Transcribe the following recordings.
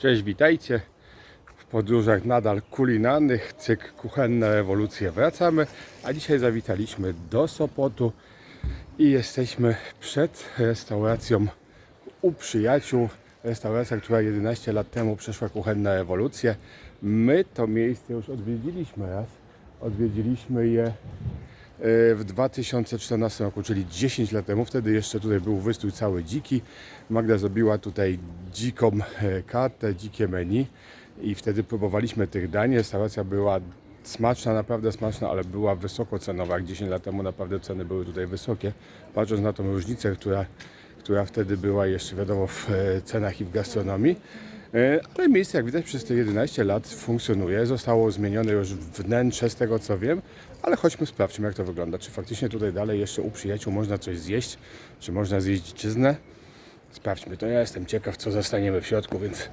Cześć, witajcie. W podróżach nadal kulinarnych, cykl Kuchenne Rewolucje wracamy, a dzisiaj zawitaliśmy do Sopotu i jesteśmy przed restauracją u przyjaciół. Restauracja, która 11 lat temu przeszła kuchenne rewolucje. My to miejsce już odwiedziliśmy raz. Odwiedziliśmy je w 2014 roku, czyli 10 lat temu. Wtedy jeszcze tutaj był wystój cały dziki. Magda zrobiła tutaj dziką e, kartę, dzikie menu i wtedy próbowaliśmy tych dań. Restauracja była smaczna, naprawdę smaczna, ale była wysoko cenowa. Jak 10 lat temu naprawdę ceny były tutaj wysokie. Patrząc na tą różnicę, która, która wtedy była jeszcze wiadomo w e, cenach i w gastronomii. E, Ale miejsce, jak widać, przez te 11 lat funkcjonuje. Zostało zmienione już wnętrze, z tego co wiem, ale chodźmy sprawdźmy, jak to wygląda. Czy faktycznie tutaj dalej jeszcze u przyjaciół można coś zjeść? Czy można zjeść dziczyznę? Sprawdźmy to. Ja jestem ciekaw, co zostaniemy w środku, więc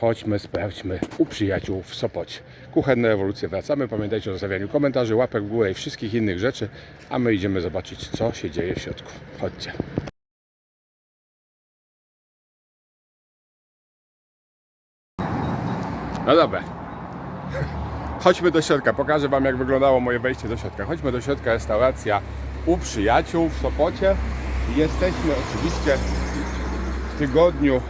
chodźmy, sprawdźmy u przyjaciół w Sopocie. Kuchenne rewolucje wracamy. Pamiętajcie o zostawianiu komentarzy, łapek w górę i wszystkich innych rzeczy, a my idziemy zobaczyć, co się dzieje w środku. Chodźcie. No dobra. Chodźmy do środka. Pokażę Wam, jak wyglądało moje wejście do środka. Chodźmy do środka. Restauracja u przyjaciół w Sopocie. Jesteśmy oczywiście w tygodniu,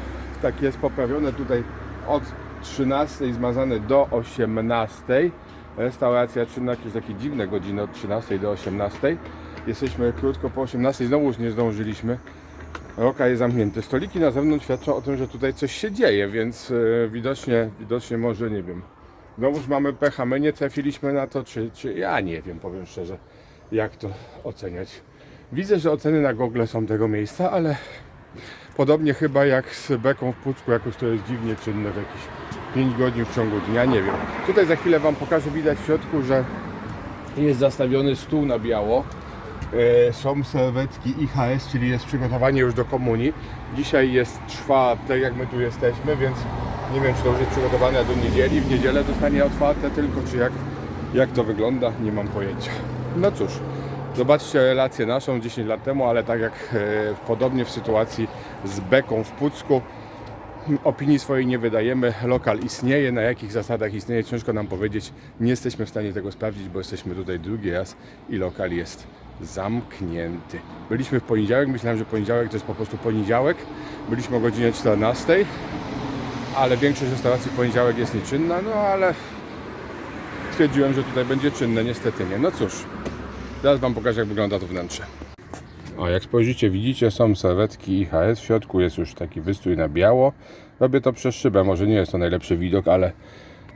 tak jest poprawione tutaj od 13 zmazane do 18. Restauracja czynna jest takie dziwne godziny od 13 do 18. Jesteśmy krótko po 18, znowu już nie zdążyliśmy. Roka jest zamknięty. Stoliki na zewnątrz świadczą o tym, że tutaj coś się dzieje, więc e, widocznie, widocznie może nie wiem. Znowuż mamy pecha, my nie trafiliśmy na to, czy, czy ja nie wiem, powiem szczerze, jak to oceniać. Widzę, że oceny na Google są tego miejsca, ale podobnie chyba jak z beką w Pucku, jakoś to jest dziwnie czynne w jakieś 5 godzin w ciągu dnia, nie wiem. Tutaj za chwilę Wam pokażę, widać w środku, że jest zastawiony stół na biało. E, Są serwetki IHS, czyli jest przygotowanie już do komunii. Dzisiaj jest czwartek, jak my tu jesteśmy, więc nie wiem, czy to już jest przygotowane do niedzieli. W niedzielę zostanie otwarte tylko, czy jak, jak to wygląda, nie mam pojęcia. No cóż, zobaczcie relację naszą 10 lat temu, ale tak jak e, podobnie w sytuacji z beką w Pucku, opinii swojej nie wydajemy. Lokal istnieje, na jakich zasadach istnieje, ciężko nam powiedzieć. Nie jesteśmy w stanie tego sprawdzić, bo jesteśmy tutaj drugi raz i lokal jest zamknięty. Byliśmy w poniedziałek, myślałem, że poniedziałek to jest po prostu poniedziałek. Byliśmy o godzinie 14, ale większość restauracji w poniedziałek jest nieczynna, no ale stwierdziłem, że tutaj będzie czynne, niestety nie. No cóż, zaraz Wam pokażę, jak wygląda to wnętrze. A jak spojrzycie, widzicie, są serwetki IHS. W środku jest już taki wystrój na biało. Robię to przez szybę, może nie jest to najlepszy widok, ale,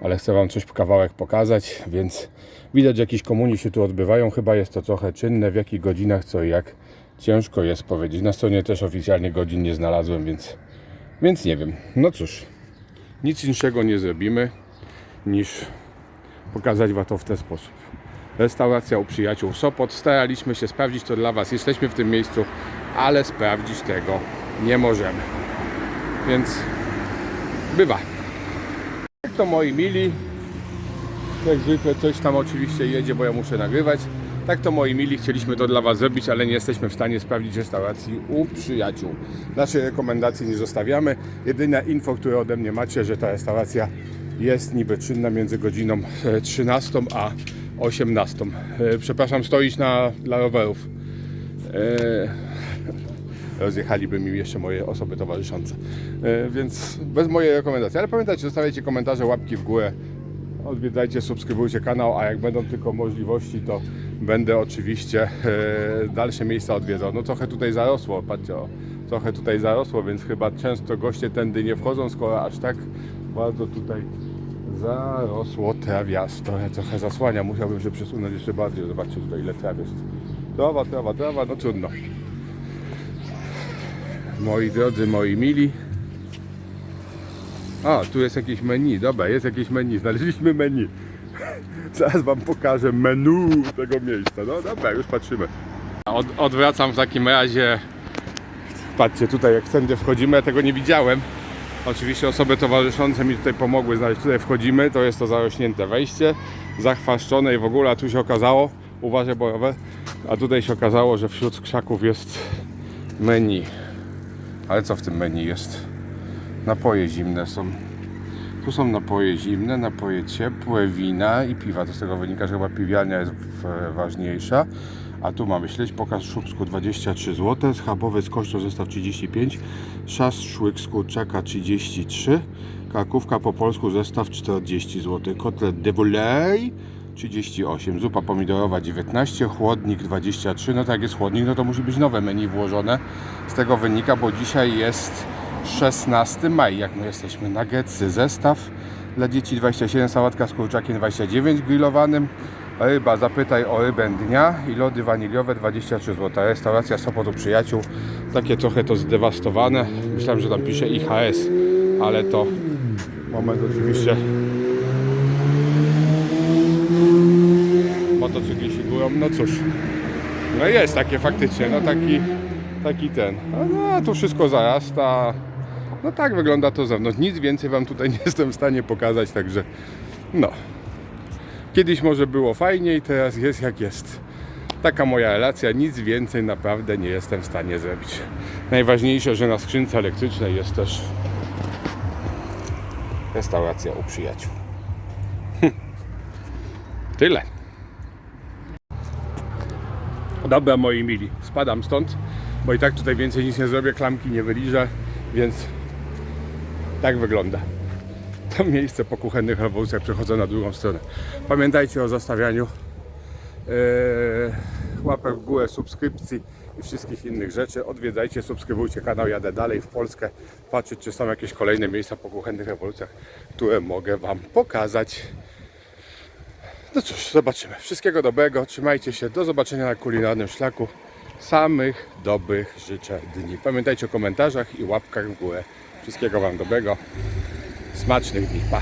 ale chcę Wam coś kawałek pokazać, więc widać, jakieś komunie się tu odbywają. Chyba jest to trochę czynne, w jakich godzinach, co i jak. Ciężko jest powiedzieć. Na stronie też oficjalnie godzin nie znalazłem, więc, więc nie wiem. No cóż, nic inszego nie zrobimy, niż pokazać Wam to w ten sposób restauracja u przyjaciół Sopot. Staraliśmy się sprawdzić to dla Was. Jesteśmy w tym miejscu, ale sprawdzić tego nie możemy. Więc bywa. To moi mili, jak zwykle coś tam oczywiście jedzie, bo ja muszę nagrywać. Tak to moi mili, chcieliśmy to dla Was zrobić, ale nie jesteśmy w stanie sprawdzić restauracji u przyjaciół. Naszej rekomendacji nie zostawiamy. Jedyna info, które ode mnie macie, że ta restauracja jest niby czynna między godziną e, 13 a 18. E, Przepraszam, stoić na dla rowerów. E, rozjechaliby mi jeszcze moje osoby towarzyszące. E, więc bez mojej rekomendacji. Ale pamiętajcie, zostawiajcie komentarze, łapki w górę. Odwiedzajcie, subskrybujcie kanał, a jak będą tylko możliwości, to będę oczywiście e, dalsze miejsca odwiedzał. No trochę tutaj zarosło, patrzcie, o, trochę tutaj zarosło, więc chyba często goście tędy nie wchodzą, skoro aż tak bardzo tutaj zarosło trawiasto. Ja trochę zasłania, musiałbym się przesunąć jeszcze bardziej. Zobaczcie tutaj ile traw jest. Trawa, trawa, trawa, no trudno. Moi drodzy, moi mili. A, tu jest jakieś menu, dobra, jest jakieś menu, znaleźliśmy menu. Zaraz Wam pokażę menu tego miejsca. No dobra, już patrzymy. Od, odwracam w takim razie. Patrzcie, tutaj jak wszędzie wchodzimy, ja tego nie widziałem. Oczywiście osoby towarzyszące mi tutaj pomogły znaleźć. Tutaj wchodzimy, to jest to zarośnięte wejście, zachwaszczone i w ogóle, a tu się okazało, uważaj bojowe, a tutaj się okazało, że wśród krzaków jest menu. Ale co w tym menu jest? Napoje zimne są. Tu są napoje zimne, napoje ciepłe, wina i piwa. To z tego wynika, że chyba piwiarnia jest ważniejsza. A tu mamy śledź pokaz Szubsku 23 zł, schabowy z kością zestaw 35, szaszłyk z kurczaka 33, karkówka po polsku zestaw 40 zł, kotlet de 38, zupa pomidorowa 19, chłodnik 23, no tak jest chłodnik, no to musi być nowe menu włożone. Z tego wynika, bo dzisiaj jest 16 maj, jak my jesteśmy na Getcy. Zestaw dla dzieci 27, sałatka z kurczakiem 29 grillowanym, ryba, zapytaj o rybę dnia i lody waniliowe 23 zł. Restauracja Sopot u Przyjaciół, takie trochę to zdewastowane. Myślałem, że tam pisze IHS, ale to moment oczywiście motocykliści górą, no cóż, no jest takie faktycznie, no taki, taki ten, no, tu wszystko zarasta, no tak wygląda to zewnątrz, nic więcej Wam tutaj nie jestem w stanie pokazać, także no, kiedyś może było fajniej, teraz jest jak jest. Taka moja relacja, nic więcej naprawdę nie jestem w stanie zrobić. Najważniejsze, że na skrzynce elektrycznej jest też restauracja u przyjaciół. Tyle. Dobra, moi mili, spadam stąd, bo i tak tutaj więcej nic nie zrobię, klamki nie wyliżę, więc tak wygląda. To miejsce po kuchennych rewolucjach przechodzę na drugą stronę. Pamiętajcie o zostawianiu yy, łapek w górę, subskrypcji i wszystkich innych rzeczy. Odwiedzajcie, subskrybujcie kanał Jadę Dalej w Polskę. Patrzeć, czy są jakieś kolejne miejsca po kuchennych rewolucjach, które mogę Wam pokazać. No cóż, zobaczymy. Wszystkiego dobrego, trzymajcie się. Do zobaczenia na kulinarnym szlaku. Samych dobrych życzę dni. Pamiętajcie o komentarzach i łapkach w górę. Wszystkiego Wam dobrego. Smacznych dni. Pa!